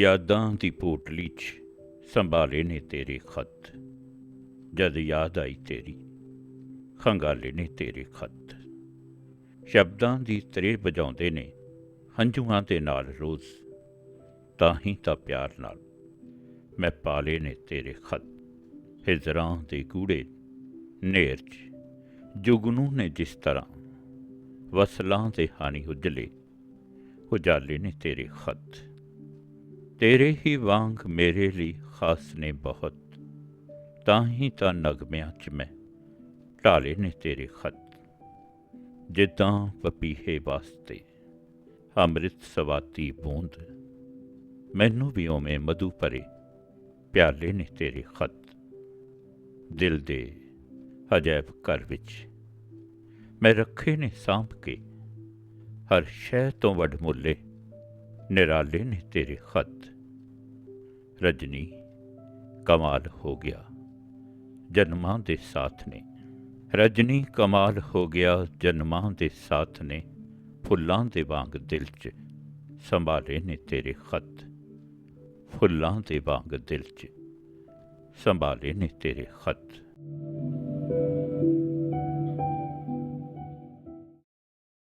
ਯਾਦਾਂ ਦੀ ਪੋਟਲੀ 'ਚ ਸੰਭਾਲੇ ਨੇ ਤੇਰੇ ਖੱਤ। ਜਦ ਯਾਦ ਆਈ ਤੇਰੀ, ਖੰਗਾਲੇ ਨੇ ਤੇਰੇ ਖੱਤ। ਸ਼ਬਦਾਂ ਦੀ ਤਰੇ ਵਜਾਉਂਦੇ ਨੇ ਹੰਝੂਆਂ ਦੇ ਨਾਲ ਰੋਜ਼। ਤਾਂ ਹੀ ਤਾਂ ਪਿਆਰ ਨਾਲ ਮੈਂ ਪਾਲੇ ਨੇ ਤੇਰੇ ਖੱਤ। ਹਿਜਰਾਂ ਦੇ ਕੂੜੇ ਨੇਰ 'ਚ ਜੁਗਨੂ ਨੇ ਜਿਸ ਤਰ੍ਹਾਂ ਵਸਲਾਂ ਦੇ ਹਾਨੀ ਉਜਲੇ, ਉਜਾਲੇ ਨੇ ਤੇਰੇ ਖੱਤ। ਤੇਰੇ ਹੀ ਵਾਂਗ ਮੇਰੇ ਲਈ ਖਾਸ ਨੇ ਬਹੁਤ। ਤਾਂ ਹੀ ਤਾਂ ਨਗਮਿਆਂ 'ਚ ਮੈਂ ਢਾਲੇ ਨੇ ਤੇਰੇ ਖਤ। ਜਿੱਦਾਂ ਪਪੀਹੇ ਵਾਸਤੇ ਅੰਮ੍ਰਿਤ ਸਵਾਤੀ ਬੂੰਦ, ਮੈਨੂੰ ਵੀ ਓਵੇਂ ਮਧੂ ਭਰੇ ਪਿਆਲੇ ਨੇ ਤੇਰੇ ਖਤ। ਦਿਲ ਦੇ ਅਜੈਬ ਘਰ ਵਿੱਚ ਮੈਂ ਰੱਖੇ ਨੇ ਸਾਂਭ ਕੇ, ਹਰ ਸ਼ੈ ਤੋਂ ਵੱਡ ਮੁੱਲੇ ਨਿਰਾਲੇ ਨੇ ਤੇਰੇ ਖਤ। ਰਜਨੀ, ਕਮਾਲ ਹੋ ਗਿਆ। ਜਨਮਾਂ ਦੇ ਸਾਥ ਨੇ। ਰਜਨੀ, ਕਮਾਲ ਹੋ ਗਿਆ। ਜਨਮਾਂ ਦੇ ਸਾਥ ਨੇ। ਫੁੱਲਾਂ ਦੇ ਵਾਂਗ ਦਿਲ 'ਚ ਸੰਭਾਲੇ ਨੇ ਤੇਰੇ ਖਤ। ਫੁੱਲਾਂ ਦੇ ਵਾਂਗ ਦਿਲ 'ਚ ਸੰਭਾਲੇ ਨੇ ਤੇਰੇ ਖਤ।